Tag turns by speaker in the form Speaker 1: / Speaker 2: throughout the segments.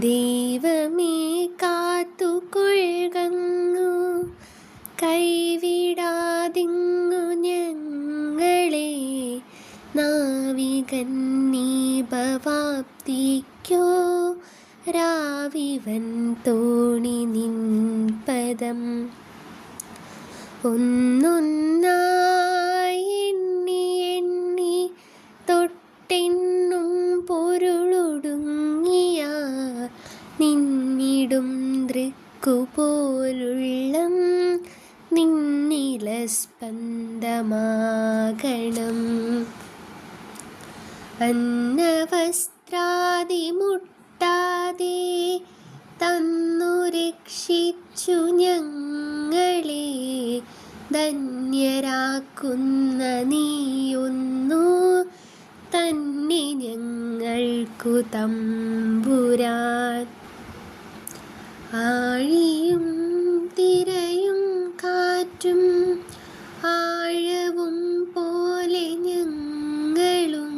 Speaker 1: ദൈവമേ കാത്തുകൊള്ളുന്നു. കൈവിടാതിങ്ങു ഞങ്ങളെ. നാവികൻ നീപവാപ്തിക്കോ രാവിവൻ തോണി നിൻ പദം ഒന്നൊന്നായി എണ്ണി എണ്ണി തൊട്ടെണ്ണും പൊരുളൊടുങ്ങിയ നിന്നിടും ദൃക്കുപോലുള്ളം. നിന്നില സ്പന്ദമാകണം. അന്നവസ്ത്രാതി മുട്ടാതെ തന്നു രക്ഷിച്ചു ഞങ്ങളെ. ധന്യരാക്കുന്ന നീയൊന്നു തന്നെ ഞങ്ങൾക്കു തമ്പുരാൻ. ആഴിയും തിരയും കാറ്റും ആഴവും പോലെ ഞങ്ങളും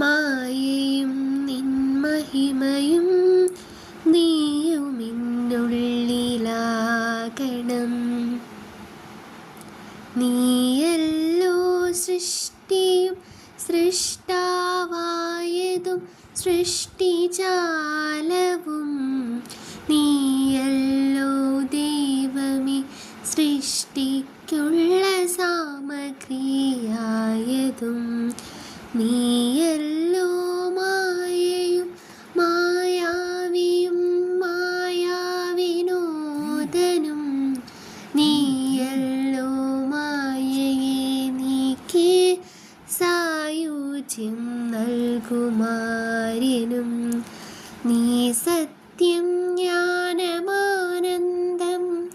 Speaker 1: മായയും നിൻ നീയും നീയുമിന്നുള്ളിലാകണം നീയല്ലോ സൃഷ്ടിയും സൃഷ്ടാവായതും സൃഷ്ടിജാലവും നീയല്ലോ ദൈവമേ സൃഷ്ടിക്കുള്ള സാമഗ്രിയായതും നീയല്ലോ മായയും മായാവിയും മായാവിനോദനും. നീയല്ലോ മായയെ നീക്കി സായുജ്യം നൽകുമാരിനും നീ സത്യം ജ്ഞാനമാനന്ദം.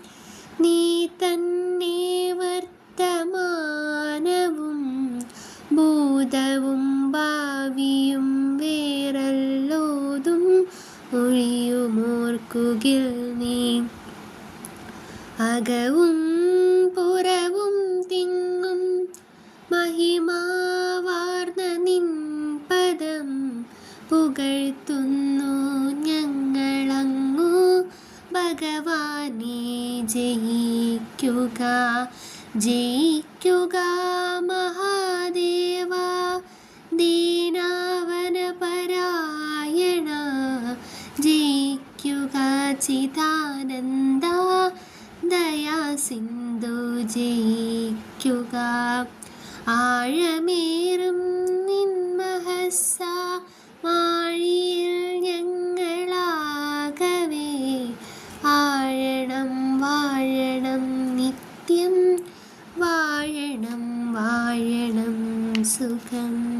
Speaker 1: നീ തന്നെ വർത്തമാനവും ഭൂതവും ഭാവിയും വേറല്ലോതും ഒഴിയുമോർക്കുകിൽ നീ. അകവും പുറവും തിങ്ങും മഹിമാവാർന്ന ഭഗവാനെ ജയിക്കുക. ജയിക്കുക മഹാദേവ. ദീനാവന പരായണ. ജയിക്കുക ചിദാനന്ദ. ദയാ സിന്ധു ജയിക്കുക. ആഴമേറും welcome.